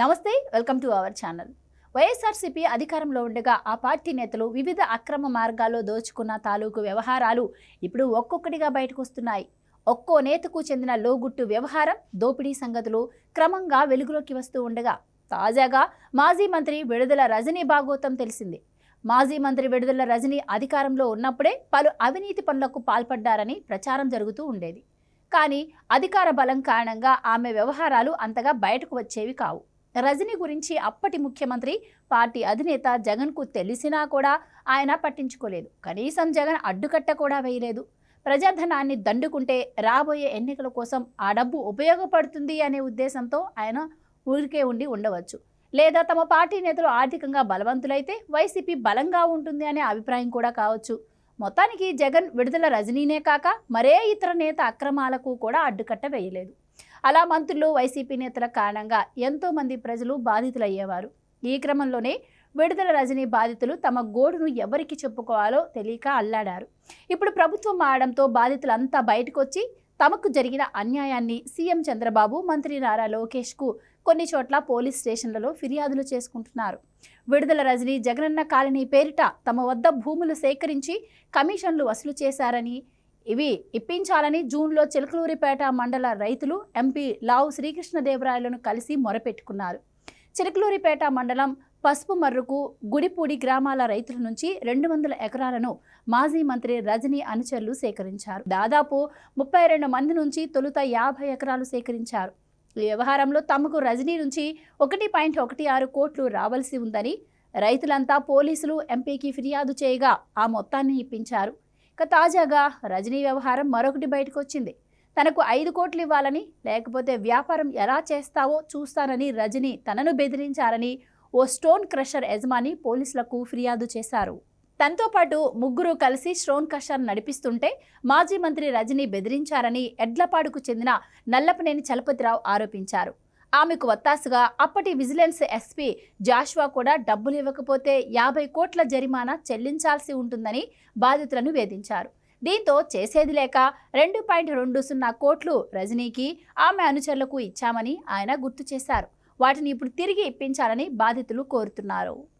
నమస్తే welcome to our channel. YSRCP అధికారంలో ఉండగా ఆ పార్టీ నేతలు వివిధ అక్రమ మార్గాల్లో దోచుకున్న తాలూకు వ్యవహారాలు ఇప్పుడు ఒక్కొక్కటిగా బయటకు వస్తున్నాయి ఒక్కో నేతకు చెందిన లోగుట్టు వ్యవహారం దోపిడీ సంగతులు క్రమంగా వెలుగులోకి వస్తూ ఉండగా తాజాగా మాజీ మంత్రి విడుదల రజనీ భాగోతం తెలిసింది. మాజీ మంత్రి విడుదల రజనీ అధికారంలో ఉన్నప్పుడే పలు అవినీతి పనులకు పాల్పడ్డారని ప్రచారం జరుగుతూ ఉండేది. కానీ అధికార బలం కారణంగా ఆమె వ్యవహారాలు అంతగా బయటకు వచ్చేవి కావు. రజనీ గురించి అప్పటి ముఖ్యమంత్రి పార్టీ అధినేత జగన్కు తెలిసినా కూడా ఆయన పట్టించుకోలేదు. కనీసం జగన్ అడ్డుకట్ట కూడా వేయలేదు. ప్రజాధనాన్ని దండుకుంటే రాబోయే ఎన్నికల కోసం ఆ డబ్బు ఉపయోగపడుతుంది అనే ఉద్దేశంతో ఆయన ఊరికే ఉండి ఉండవచ్చు. లేదా తమ పార్టీ నేతలు ఆర్థికంగా బలవంతులైతే వైసీపీ బలంగా ఉంటుంది అనే అభిప్రాయం కూడా కావచ్చు. మొత్తానికి జగన్ విడుదల రజనీనే కాక మరే ఇతర నేత అక్రమాలకు కూడా అడ్డుకట్ట వేయలేదు. అలా మంత్రులు వైసీపీ నేతల కారణంగా ఎంతో మంది ప్రజలు బాధితులయ్యేవారు. ఈ క్రమంలోనే విడుదల రజనీ బాధితులు తమ గోడును ఎవరికి చెప్పుకోవాలో తెలియక అల్లాడారు. ఇప్పుడు ప్రభుత్వం మారడంతో బాధితులంతా బయటకు వచ్చి తమకు జరిగిన అన్యాయాన్ని సీఎం చంద్రబాబు మంత్రి నారా లోకేష్కు కొన్ని చోట్ల పోలీస్ స్టేషన్లలో ఫిర్యాదులు చేసుకుంటున్నారు. విడుదల రజనీ జగనన్న కాలనీ పేరిట తమ వద్ద భూములు సేకరించి కమిషన్లు వసూలు చేశారని ఇవి ఇప్పించాలని జూన్లో చిలకలూరిపేట మండల రైతులు ఎంపీ లావు శ్రీకృష్ణదేవరాయలను కలిసి మొరపెట్టుకున్నారు. చిలకలూరిపేట మండలం పసుపు మర్రుకు గుడిపూడి గ్రామాల రైతుల నుంచి రెండు వందల ఎకరాలను మాజీ మంత్రి రజనీ అనుచరులు సేకరించారు. దాదాపు ముప్పై రెండు మంది నుంచి తొలుత యాభై ఎకరాలు సేకరించారు. ఈ వ్యవహారంలో తమకు రజనీ నుంచి ఒకటి పాయింట్ ఒకటి ఆరు కోట్లు రావాల్సి ఉందని రైతులంతా పోలీసులు ఎంపీకి ఫిర్యాదు చేయగా ఆ మొత్తాన్ని ఇప్పించారు. ఇక తాజాగా రజనీ వ్యవహారం మరొకటి బయటకు వచ్చింది తనకు ఐదు కోట్లు ఇవ్వాలని లేకపోతే వ్యాపారం ఎలా చేస్తావో చూస్తానని రజనీ తనను బెదిరించారని ఓ స్టోన్ క్రషర్ యజమాని పోలీసులకు ఫిర్యాదు చేశారు. తనతో పాటు ముగ్గురు కలిసి స్టోన్ క్రషర్ నడిపిస్తుంటే మాజీ మంత్రి రజనీ బెదిరించారని ఎడ్లపాడుకు చెందిన నల్లపనేని చలపతిరావు ఆరోపించారు. ఆమెకు వత్తాసుగా అప్పటి విజిలెన్స్ ఎస్పీ జాష్వా కూడా డబ్బులు ఇవ్వకపోతే యాభై కోట్ల జరిమానా చెల్లించాల్సి ఉంటుందని బాధితులను వేధించారు. దీంతో చేసేది లేక రెండు పాయింట్ రెండు సున్నా కోట్లు రజనీకి ఆమె అనుచరులకు ఇచ్చామని ఆయన గుర్తు చేశారు. వాటిని ఇప్పుడు తిరిగి ఇప్పించాలని బాధితులు కోరుతున్నారు.